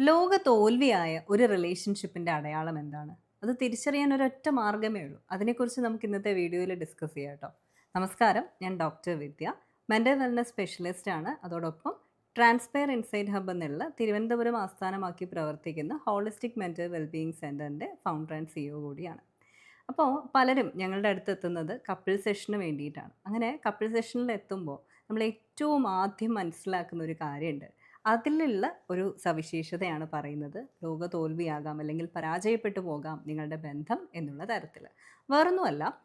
ലോക തോൽവിയായ ഒരു റിലേഷൻഷിപ്പിന്റെ അടയാളം എന്താണ്? അത് തിരിച്ചറിയാൻ ഒരൊറ്റ മാർഗമേ ഉള്ളൂ. അതിനെക്കുറിച്ച് നമുക്ക് ഇന്നത്തെ വീഡിയോയിൽ ഡിസ്കസ് ചെയ്യാം കേട്ടോ. നമസ്കാരം. ഞാൻ doctor Vidya. Mental wellness specialist ആണ്. അതോടൊപ്പം ട്രാൻസ്പെയർ ഇൻസൈറ്റ് ഹബ് എന്നുള്ള തിരുവനന്തപുരം ആസ്ഥാനമാക്കി പ്രവർത്തിക്കുന്ന ഹോളിസ്റ്റിക് മെന്റൽ വെൽബീയിങ് സെന്ററിന്റെ ഫൗണ്ടർ ആൻഡ് സിഇഒ കൂടിയാണ്. അപ്പോൾ പലരും ഞങ്ങളുടെ അടുത്ത് എത്തുന്നത് കപ്പിൾ സെഷന് വേണ്ടിയിട്ടാണ്. അങ്ങനെ കപ്പിൾ സെഷനിൽ എത്തുമ്പോൾ നമ്മൾ ഏറ്റവും ആദ്യം മനസ്സിലാക്കുന്ന ഒരു കാര്യമുണ്ട്. അതിലുള്ള ഒരു സവിശേഷതയാണ് പറയുന്നത്. ലോക തോൽവിയാകാം അല്ലെങ്കിൽ പരാജയപ്പെട്ടു പോകാം നിങ്ങളുടെ ബന്ധം എന്നുള്ള തരത്തിൽ വേറൊന്നുമല്ല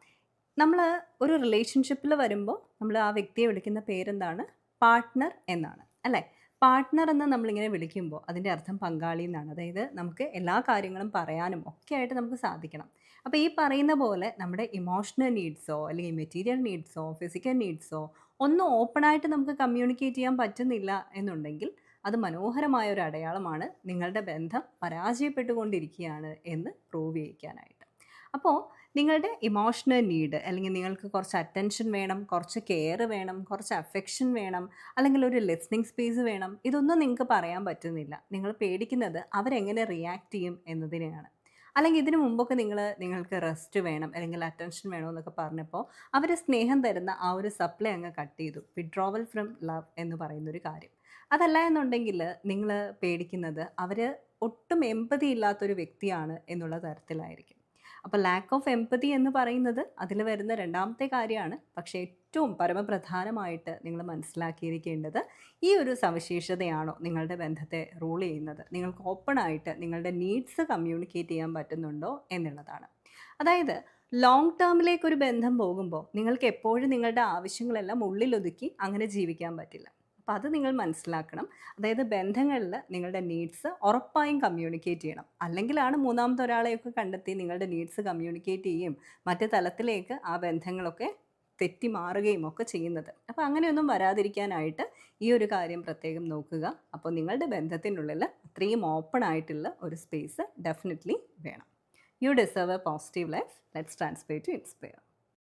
നമ്മൾ ഒരു റിലേഷൻഷിപ്പിൽ വരുമ്പോൾ നമ്മൾ ആ വ്യക്തിയെ വിളിക്കുന്ന പേരെന്താണ്? പാർട്ട്ണർ എന്നാണ്. അല്ലേ? പാർട്ട്ണർ എന്ന് നമ്മളിങ്ങനെ വിളിക്കുമ്പോൾ അതിന്റെ അർത്ഥം പങ്കാളി എന്നാണ്. അതായത് നമുക്ക് എല്ലാ കാര്യങ്ങളും പറയാനും ഒക്കെ ആയിട്ട് നമുക്ക് സാധിക്കണം. അപ്പോൾ ഈ പറയുന്ന പോലെ നമ്മുടെ ഇമോഷണൽ നീഡ്സോ അല്ലെങ്കിൽ മെറ്റീരിയൽ നീഡ്സോ ഫിസിക്കൽ നീഡ്സോ ഒന്നും ഓപ്പണായിട്ട് നമുക്ക് കമ്മ്യൂണിക്കേറ്റ് ചെയ്യാൻ പറ്റുന്നില്ല എന്നുണ്ടെങ്കിൽ അത് മനോഹരമായ ഒരു അടയാളമാണ് നിങ്ങളുടെ ബന്ധം പരാജയപ്പെട്ടുകൊണ്ടിരിക്കുകയാണ് എന്ന് പ്രൂവ് ചെയ്യിക്കാനായിട്ട്. അപ്പോൾ നിങ്ങളുടെ ഇമോഷണൽ നീഡ് അല്ലെങ്കിൽ നിങ്ങൾക്ക് കുറച്ച് അറ്റൻഷൻ വേണം കുറച്ച് കെയർ വേണം കുറച്ച് അഫെക്ഷൻ വേണം അല്ലെങ്കിൽ ഒരു ലിസ്ണിംഗ് സ്പേസ് വേണം ഇതൊന്നും നിങ്ങൾക്ക് പറയാൻ പറ്റുന്നില്ല. നിങ്ങൾ പേടിക്കുന്നത് അവരെങ്ങനെ റിയാക്ട് ചെയ്യും എന്നതിനെയാണ്. അല്ലെങ്കിൽ ഇതിനു മുമ്പൊക്കെ നിങ്ങൾ നിങ്ങൾക്ക് റെസ്റ്റ് വേണം അല്ലെങ്കിൽ അറ്റൻഷൻ വേണം എന്നൊക്കെ പറഞ്ഞപ്പോൾ അവർ സ്നേഹം തരുന്ന ആ ഒരു സപ്ലൈ അങ്ങ് കട്ട് ചെയ്തു. വിഡ്രോവൽ ഫ്രം ലവ് എന്ന് പറയുന്നൊരു കാര്യം. അതല്ല എന്നുണ്ടെങ്കിൽ നിങ്ങൾ പേടിക്കുന്നത് അവർ ഒട്ടും എമ്പതി ഇല്ലാത്തൊരു വ്യക്തിയാണ് എന്നുള്ള തരത്തിലായിരിക്കും. അപ്പോൾ ലാക്ക് ഓഫ് എമ്പതി എന്ന് പറയുന്നത് അതിൽ വരുന്ന രണ്ടാമത്തെ കാര്യമാണ്. പക്ഷേ ഏറ്റവും പരമപ്രധാനമായിട്ട് നിങ്ങൾ മനസ്സിലാക്കിയിരിക്കേണ്ടത് ഈ ഒരു സവിശേഷതയാണോ നിങ്ങളുടെ ബന്ധത്തെ റൂൾ ചെയ്യുന്നത്? നിങ്ങൾക്ക് ഓപ്പൺ ആയിട്ട് നിങ്ങളുടെ നീഡ്സ് കമ്മ്യൂണിക്കേറ്റ് ചെയ്യാൻ പറ്റുന്നുണ്ടോ എന്നുള്ളതാണ്. അതായത് ലോങ് ടേമിലേക്ക് ഒരു ബന്ധം പോകുമ്പോൾ നിങ്ങൾക്ക് എപ്പോഴും നിങ്ങളുടെ ആവശ്യങ്ങളെല്ലാം ഉള്ളിലൊതുക്കി അങ്ങനെ ജീവിക്കാൻ പറ്റില്ല. അപ്പോൾ അത് നിങ്ങൾ മനസ്സിലാക്കണം. അതായത് ബന്ധങ്ങളിൽ നിങ്ങളുടെ നീഡ്സ് ഉറപ്പായും കമ്മ്യൂണിക്കേറ്റ് ചെയ്യണം. അല്ലെങ്കിലാണ് മൂന്നാമത്തെ ഒരാളെയൊക്കെ കണ്ടെത്തി നിങ്ങളുടെ നീഡ്സ് കമ്മ്യൂണിക്കേറ്റ് ചെയ്യും മറ്റു തലത്തിലേക്ക് ആ ബന്ധങ്ങളൊക്കെ തെറ്റി മാറുകയും ഒക്കെ ചെയ്യുന്നത്. അപ്പോൾ അങ്ങനെയൊന്നും വരാതിരിക്കാനായിട്ട് ഈ ഒരു കാര്യം പ്രത്യേകം നോക്കുക. അപ്പോൾ നിങ്ങളുടെ ബന്ധത്തിനുള്ളിൽ അത്രയും ഓപ്പൺ ആയിട്ടുള്ള ഒരു സ്പേസ് ഡെഫിനറ്റ്ലി വേണം. You deserve a positive life let's transpire to inspire